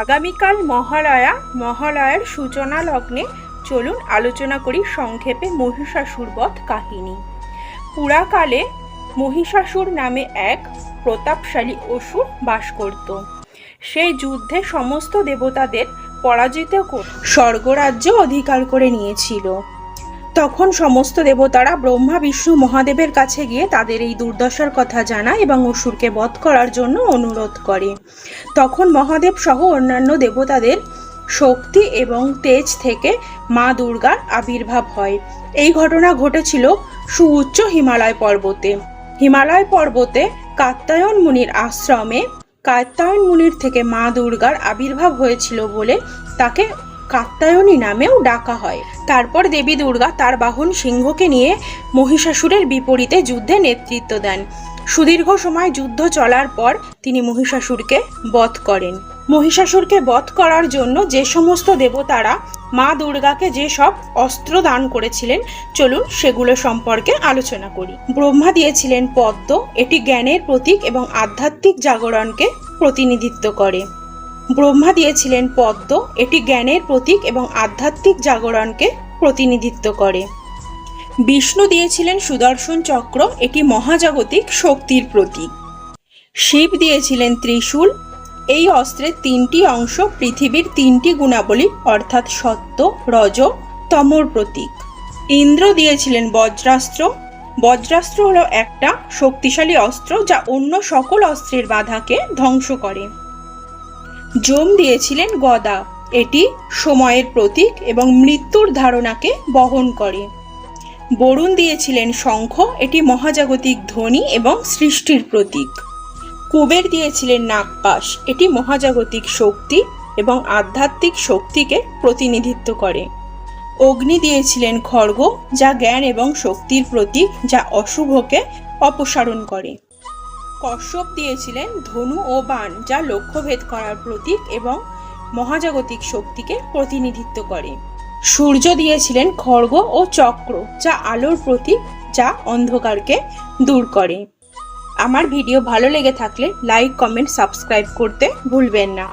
আগামীকাল মহালয়া, মহালয়ার সূচনা লগ্নে চলুন আলোচনা করি সংক্ষেপে মহিষাসুর বধ কাহিনী। পুরাকালে মহিষাসুর নামে এক প্রতাপশালী অসুর বাস করত। সেই যুদ্ধে সমস্ত দেবতাদের পরাজিত স্বর্গরাজ্য অধিকার করে নিয়েছিল। তখন সমস্ত দেবতারা ব্রহ্মা, বিষ্ণু, মহাদেবের কাছে গিয়ে তাদের এই দুর্দশার কথা জানায় এবং অসুরকে বধ করার জন্য অনুরোধ করে। তখন মহাদেব সহ অন্যান্য দেবতাদের শক্তি এবং তেজ থেকে মা দুর্গার আবির্ভাব হয়। এই ঘটনা ঘটেছিল সুউচ্চ হিমালয় পর্বতে। হিমালয় পর্বতে কাত্যায়ন মুনির আশ্রমে কাত্যায়ন মুনির থেকে মা দুর্গার আবির্ভাব হয়েছিল বলে তাকে কাত্যায়নী নামেও ডাকা হয়। তারপর দেবী দুর্গা তার বাহন সিংহকে নিয়ে মহিষাসুরের বিপরীতে যুদ্ধে নেতৃত্ব দেন। সুদীর্ঘ সময় যুদ্ধ চলার পর তিনি মহিষাসুরকে বধ করেন। মহিষাসুরকে বধ করার জন্য যে সমস্ত দেবতারা মা দুর্গাকে যে সব অস্ত্র দান করেছিলেন, চলুন সেগুলো সম্পর্কে আলোচনা করি। ব্রহ্মা দিয়েছিলেন পদ্ম, এটি জ্ঞানের প্রতীক এবং আধ্যাত্মিক জাগরণকে প্রতিনিধিত্ব করে। ব্রহ্মা দিয়েছিলেন পদ্ম, এটি জ্ঞানের প্রতীক এবং আধ্যাত্মিক জাগরণকে প্রতিনিধিত্ব করে। বিষ্ণু দিয়েছিলেন সুদর্শন চক্র, এটি মহাজাগতিক শক্তির প্রতীক। শিব দিয়েছিলেন ত্রিশূল, এই অস্ত্রের তিনটি অংশ পৃথিবীর তিনটি গুণাবলী, অর্থাৎ সত্য, রজ, তমর প্রতীক। ইন্দ্র দিয়েছিলেন বজ্রাস্ত্র বজ্রাস্ত্র হলো একটা শক্তিশালী অস্ত্র যা অন্য সকল অস্ত্রের বাধাকে ধ্বংস করে। জম দিয়েছিলেন গদা। এটি সময়ের প্রতীক এবং মৃত্যুর ধারণাকে বহন করে। বরুণ দিয়েছিলেন শঙ্খ, এটি মহাজাগতিক ধ্বনি এবং সৃষ্টির প্রতীক। কুবের দিয়েছিলেন নাগপাশ, এটি মহাজাগতিক শক্তি এবং আধ্যাত্মিক শক্তিকে প্রতিনিধিত্ব করে। অগ্নি দিয়েছিলেন খড়গ, যা জ্ঞান এবং শক্তির প্রতীক, যা অশুভকে অপসারণ করে। কশ্যপ দিয়েছিলেন ধনু ও বাণ যা লক্ষ্যভেদ করার প্রতীক এবং মহাজাগতিক শক্তিকে প্রতিনিধিত্ব করে। সূর্য দিয়েছিলেন খড়গ ও চক্র, যা আলোর প্রতীক, যা অন্ধকারকে দূর করে। আমার ভিডিও ভালো লেগে থাকলে লাইক, কমেন্ট, সাবস্ক্রাইব করতে ভুলবেন না।